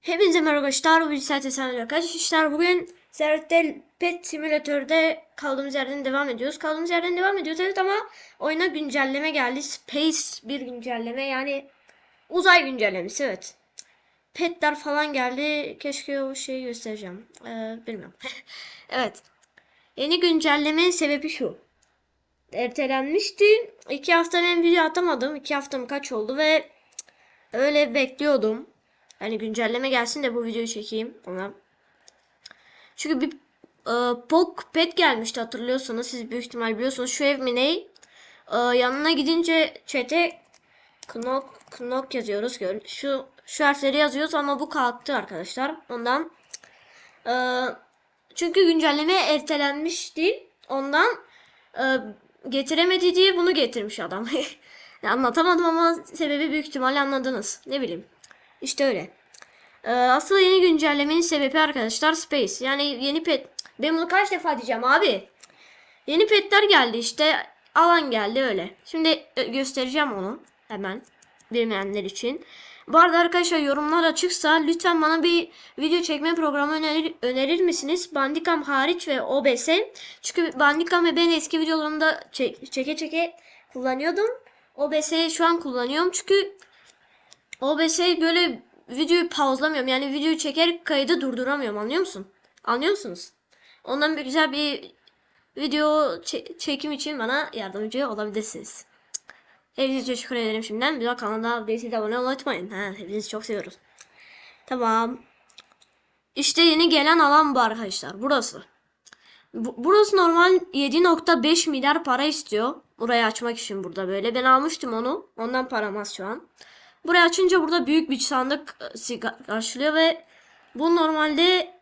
Hepinize merhaba arkadaşlar. Bu bilgisayar tesadüf arkadaşlar. Bugün Serhat'te Pet Simülatör'de kaldığımız yerden devam ediyoruz. Kaldığımız yerden devam ediyoruz evet ama oyuna güncelleme geldi. Space bir güncelleme yani uzay güncellemesi evet. Petler falan geldi. Keşke o şeyi göstereceğim. Ee, bilmiyorum. evet. Yeni güncellemenin sebebi şu. Ertelenmişti. İki hafta ben video atamadım. İki haftam kaç oldu ve öyle bekliyordum. Hani güncelleme gelsin de bu videoyu çekeyim ona. Çünkü bir e, Pok Pet gelmişti hatırlıyorsanız siz büyük ihtimal biliyorsunuz şu ev mi ne? E, yanına gidince chat'e Knok Knok yazıyoruz. Gör. Şu şu harfleri yazıyoruz ama bu kalktı arkadaşlar. Ondan e, çünkü güncelleme ertelenmişti. Ondan e, getiremedi diye bunu getirmiş adam. Anlatamadım ama sebebi büyük ihtimalle anladınız. Ne bileyim. İşte öyle. Ee, asıl yeni güncellemenin sebebi arkadaşlar Space. Yani yeni pet. Ben bunu kaç defa diyeceğim abi. Yeni petler geldi işte. Alan geldi öyle. Şimdi e, göstereceğim onu hemen. Bilmeyenler için. Bu arada arkadaşlar yorumlar açıksa lütfen bana bir video çekme programı önerir, önerir misiniz? Bandicam hariç ve OBS. Çünkü Bandicam ve ben eski videolarımda çek- çeke çeke kullanıyordum. OBS'yi şu an kullanıyorum çünkü OBS böyle videoyu pauzlamıyorum. Yani videoyu çeker kaydı durduramıyorum anlıyor musun? Anlıyor musunuz? Ondan bir güzel bir video çe- çekim için bana yardımcı olabilirsiniz. Hepinize teşekkür ederim şimdiden. Bir daha kanala de abone olmayı. Ha, hepinizi çok seviyoruz. Tamam. İşte yeni gelen alan bu arkadaşlar. Burası. Bu- burası normal 7.5 milyar para istiyor. Burayı açmak için burada böyle. Ben almıştım onu. Ondan param az şu an. Burayı açınca burada büyük bir sandık e, karşılıyor ve bu normalde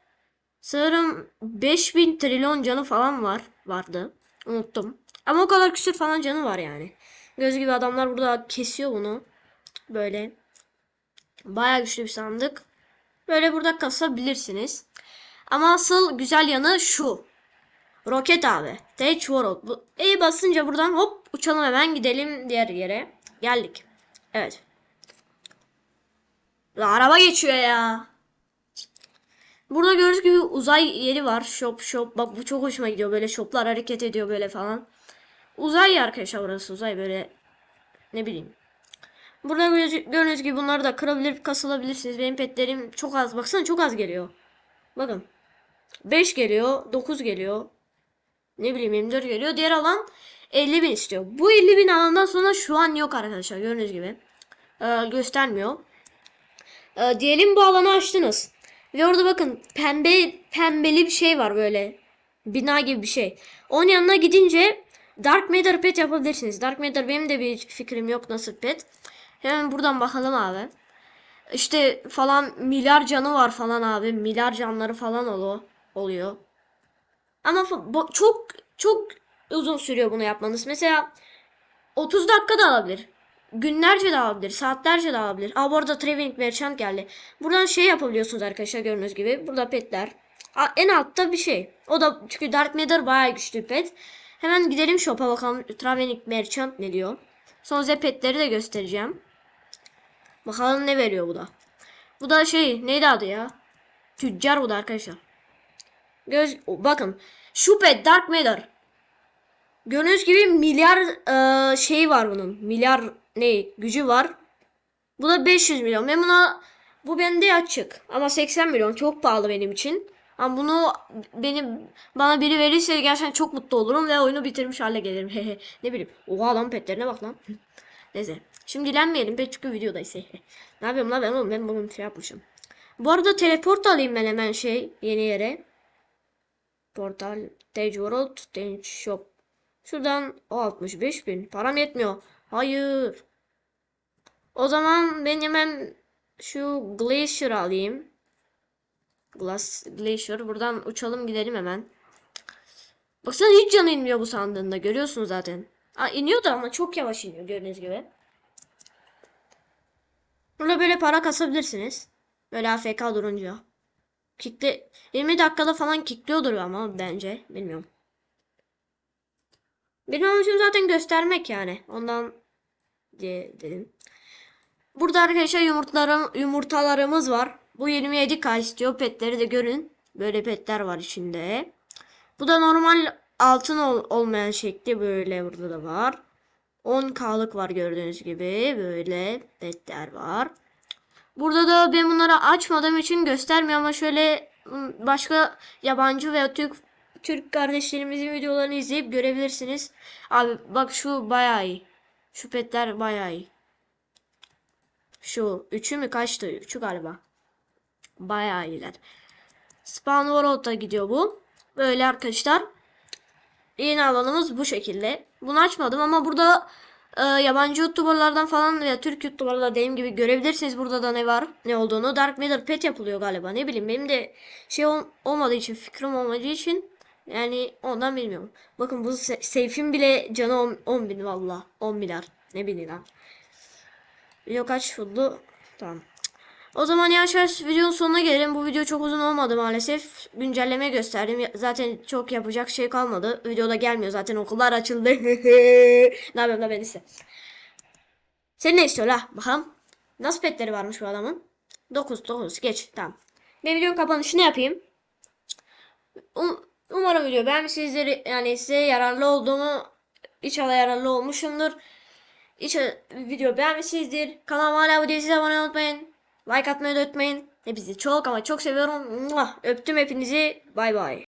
sanırım 5000 trilyon canı falan var. Vardı. Unuttum. Ama o kadar küsür falan canı var yani. Göz gibi adamlar burada kesiyor bunu. Böyle. Baya güçlü bir sandık. Böyle burada kasabilirsiniz. Ama asıl güzel yanı şu. Roket abi. Stage World. Bu E basınca buradan hop uçalım hemen gidelim diğer yere. Geldik. Evet. La araba geçiyor ya. Burada gördüğünüz gibi uzay yeri var. Shop shop. Bak bu çok hoşuma gidiyor. Böyle shoplar hareket ediyor böyle falan. Uzay ya arkadaşlar burası uzay böyle. Ne bileyim. Burada gördüğünüz- gibi bunları da kırabilir, kasılabilirsiniz. Benim petlerim çok az. Baksana çok az geliyor. Bakın. 5 geliyor. 9 geliyor. Ne bileyim 24 geliyor. Diğer alan 50 bin istiyor. Bu 50 bin alandan sonra şu an yok arkadaşlar. Gördüğünüz gibi. Ee, göstermiyor. Ee, diyelim bu alanı açtınız. Ve orada bakın pembe pembeli bir şey var böyle. Bina gibi bir şey. Onun yanına gidince Dark Matter pet yapabilirsiniz. Dark Matter benim de bir fikrim yok nasıl pet. Hemen buradan bakalım abi. İşte falan milyar canı var falan abi. Milyar canları falan olu- oluyor. Ama çok çok uzun sürüyor bunu yapmanız. Mesela 30 dakika da alabilir. Günlerce de alabilir. Saatlerce de alabilir. Aa bu arada Traveling Merchant geldi. Buradan şey yapabiliyorsunuz arkadaşlar gördüğünüz gibi. Burada petler. Aa, en altta bir şey. O da çünkü Dark Matter bayağı güçlü pet. Hemen gidelim shop'a bakalım. Traveling Merchant ne diyor. Son size petleri de göstereceğim. Bakalım ne veriyor bu da. Bu da şey neydi adı ya? Tüccar bu da arkadaşlar. Göz bakın. Şu pet Dark Matter. Gördüğünüz gibi milyar e, şey var bunun. Milyar ne gücü var. Bu da 500 milyon. Ben buna bu bende açık. Ama 80 milyon çok pahalı benim için. Ama bunu benim bana biri verirse gerçekten çok mutlu olurum ve oyunu bitirmiş hale gelirim. ne bileyim. Oha lan petlerine bak lan. Neyse. Şimdi dilenmeyelim pet çünkü videodayız. ne yapıyorum lan ben oğlum ben bunu şey yapmışım. Bu arada teleport alayım ben hemen şey yeni yere. Portal, Stage World, Stage Shop. Şuradan o 65 bin. Param yetmiyor. Hayır. O zaman ben hemen şu Glacier alayım. Glass Glacier. Buradan uçalım gidelim hemen. Baksana hiç canı inmiyor bu sandığında. Görüyorsunuz zaten. Aa, iniyor da ama çok yavaş iniyor gördüğünüz gibi. Burada böyle para kasabilirsiniz. Böyle AFK durunca. Kickle 20 dakikada falan kickliyordur ama bence. Bilmiyorum. Benim amacım zaten göstermek yani. Ondan diye dedim. Burada arkadaşlar yumurtalarım, yumurtalarımız var. Bu 27k istiyor. Petleri de görün. Böyle petler var içinde. Bu da normal altın ol- olmayan şekli böyle burada da var. 10k'lık var gördüğünüz gibi. Böyle petler var. Burada da ben bunları açmadığım için göstermiyorum ama şöyle başka yabancı veya Türk Türk kardeşlerimizin videolarını izleyip görebilirsiniz. Abi bak şu bayağı iyi. Şu petler bayağı iyi. Şu üçü mü kaçtı? Üçü galiba. Bayağı iyiler. Spawn World'a gidiyor bu. Böyle arkadaşlar. Yeni alanımız bu şekilde. Bunu açmadım ama burada e, yabancı youtuberlardan falan veya Türk youtuberlar dediğim gibi görebilirsiniz burada da ne var ne olduğunu. Dark Matter pet yapılıyor galiba ne bileyim benim de şey ol- olmadığı için fikrim olmadığı için yani ondan bilmiyorum. Bakın bu se- seyfin bile canı 10, 10 bin valla 10 milyar ne bileyim lan. Video kaç oldu? Tamam. O zaman yavaş videonun sonuna gelelim. Bu video çok uzun olmadı maalesef. Güncelleme gösterdim. Zaten çok yapacak şey kalmadı. Videoda gelmiyor zaten okullar açıldı. ne yapayım da ben ise. Sen ne istiyorsun la? Bakalım. Nasıl petleri varmış bu adamın? 9 9 geç tamam. Ben videonun kapanışını yapayım. Um- umarım video beğenmişsinizdir. Yani size yararlı olduğumu inşallah yararlı olmuşumdur. İnşallah video beğenmişsinizdir. Kanalıma hala abone değilseniz abone unutmayın. Like atmayı da unutmayın. Hepinizi çok ama çok seviyorum. Öptüm hepinizi. Bay bay.